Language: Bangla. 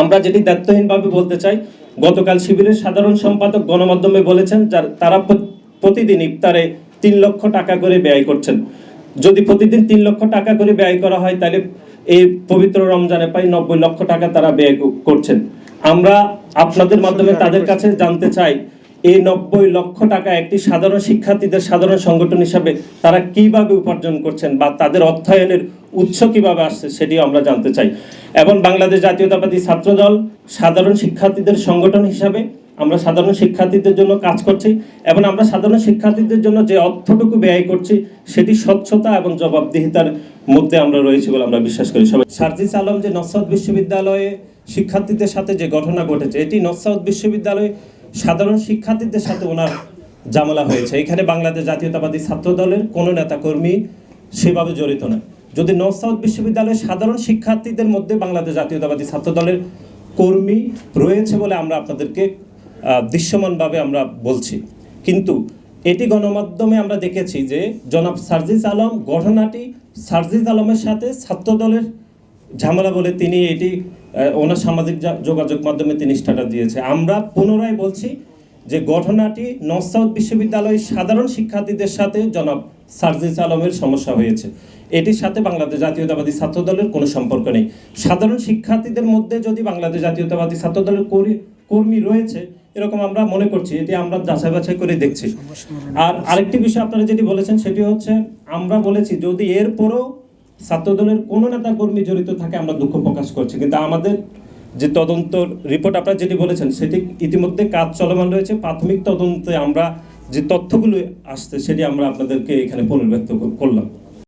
আমরা যেটি দায়িত্বহীনভাবে বলতে চাই গতকাল শিবিরের সাধারণ সম্পাদক গণমাধ্যমে বলেছেন যার তারা প্রতিদিন ইফতারে তিন লক্ষ টাকা করে ব্যয় করছেন। যদি প্রতিদিন তিন লক্ষ টাকা করে ব্যয় করা হয় তাহলে এই পবিত্র রমজানে প্রায় নব্বই লক্ষ টাকা তারা ব্যয় করছেন। আমরা আপনাদের মাধ্যমে তাদের কাছে জানতে চাই এই নব্বই লক্ষ টাকা একটি সাধারণ শিক্ষার্থীদের সাধারণ সংগঠন হিসাবে তারা কীভাবে উপার্জন করছেন বা তাদের অর্থায়নের উৎস কীভাবে আসছে সেটিও আমরা জানতে চাই। এবং বাংলাদেশ জাতীয়তাবাদী ছাত্রদল সাধারণ শিক্ষার্থীদের সংগঠন হিসাবে আমরা সাধারণ শিক্ষার্থীদের জন্য কাজ করছি এবং আমরা সাধারণ শিক্ষার্থীদের জন্য যে অর্থটুকু ব্যয় করছি সেটি স্বচ্ছতা এবং জবাবদিহিতার মধ্যে আমরা রয়েছি বলে আমরা বিশ্বাস করি। সবাই সার্জিস আলম যে নসাদ বিশ্ববিদ্যালয়ে শিক্ষার্থীদের সাথে যে ঘটনা ঘটেছে, এটি নসাদ বিশ্ববিদ্যালয়ে সাধারণ শিক্ষার্থীদের সাথে ওনার জামেলা হয়েছে। এখানে বাংলাদেশ জাতীয়তাবাদী ছাত্র দলের কোনো নেতাকর্মী সেভাবে জড়িত নয় যদি নর্থ সাউথ বিশ্ববিদ্যালয়ের সাধারণ শিক্ষার্থীদের মধ্যে বাংলাদেশ জাতীয়তাবাদী ছাত্র দলের কর্মী রয়েছে বলে আমরা আপনাদেরকে দৃশ্যমানভাবে আমরা বলছি। কিন্তু এটি গণমাধ্যমে আমরা দেখেছি যে জনাব সার্জিস আলম ঘটনাটি সার্জিস আলমের সাথে ছাত্র দলের ঝামেলা বলে তিনি এটি ওনার সামাজিক যোগাযোগ মাধ্যমে তিনি স্ট্যাটাস দিয়েছে। আমরা পুনরায় বলছি যে ঘটনাটি নর্থ সাউথ বিশ্ববিদ্যালয়ের সাধারণ শিক্ষার্থীদের সাথে জনাব সার্জিস আলমের সমস্যা হয়েছে। এটির সাথে বাংলাদেশ জাতীয়তাবাদী ছাত্র দলের কোনো সম্পর্ক নেই। সাধারণ শিক্ষার্থীদের মধ্যে যদি বাংলাদেশ জাতীয়তাবাদী ছাত্র দলের কর্মী রয়েছে, এরকম আমরা মনে করছি, এটি আমরা যাচাই বাছাই করে দেখছি। আর আরেকটি বিষয় আপনারা যেটি বলেছেন, সেটি হচ্ছে আমরা বলেছি যদি এরপরও ছাত্রদলের কোনো নেতা কর্মী জড়িত থাকে আমরা দুঃখ প্রকাশ করছি। কিন্তু আমাদের যে তদন্ত রিপোর্ট আপনারা যেটি বলেছেন, সেটি ইতিমধ্যে কাজ চলমান রয়েছে। প্রাথমিক তদন্তে আমরা যে তথ্যগুলো আসছে, সেটি আমরা আপনাদেরকে এখানে পুনর্ব্যক্ত কর- করলাম।